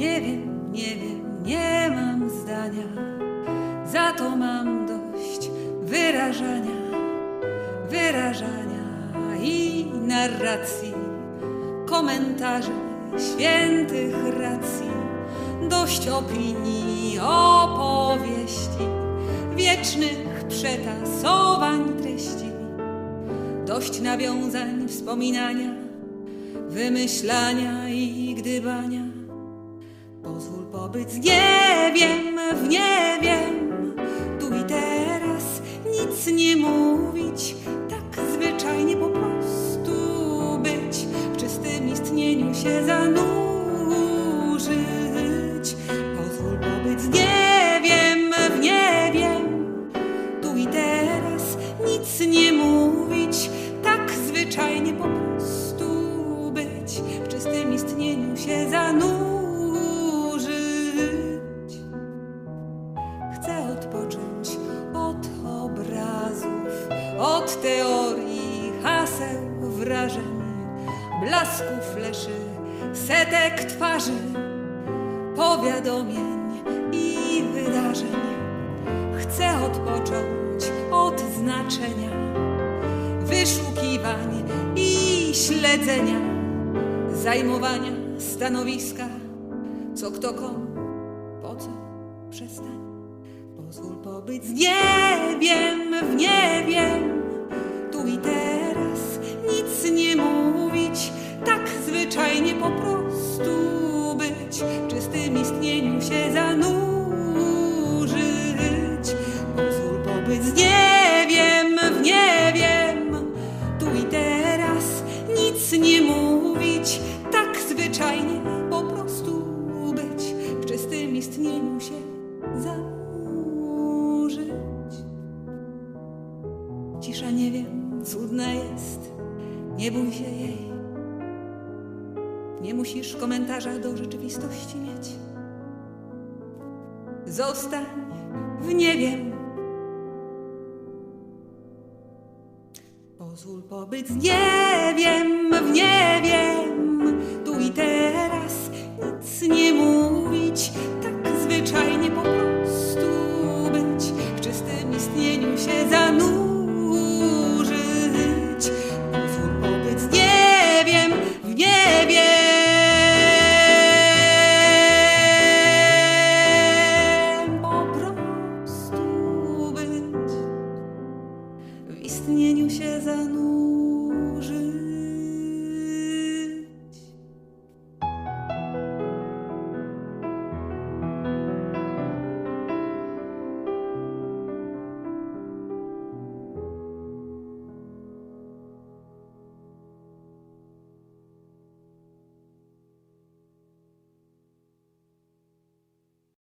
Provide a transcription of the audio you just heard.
Nie wiem, nie wiem, nie mam zdania, za to mam dość wyrażania, wyrażania i narracji, komentarzy świętych racji, dość opinii, opowieści, wiecznych przetasowań treści, dość nawiązań, wspominania, wymyślania i gdybania. Pozwól pobyć z nie wiem, w nie wiem, tu i teraz nic nie mówić, tak zwyczajnie po prostu być, w czystym istnieniu się zanurzyć. Pozwól pobyć z nie wiem, w nie wiem, tu i teraz nic nie mówić, tak zwyczajnie po prostu być, w czystym istnieniu się zanurzyć. Odpocząć od obrazów, od teorii, haseł, wrażeń, blasku fleszy, setek twarzy, powiadomień i wydarzeń. Chcę odpocząć od znaczenia, wyszukiwań i śledzenia, zajmowania stanowiska, co kto komu, po co, przestań. Pozwól pobyć z nie wiem, w nie wiem, tu i teraz nic nie mówić, tak zwyczajnie po Cisza nie wiem, cudna jest, nie bój się jej. Nie musisz komentarza do rzeczywistości mieć. Zostań w nie wiem. Pozwól pobyć z nie wiem, w nie wiem, tu i teraz nic nie mówić, istnieniu się zanurzyć.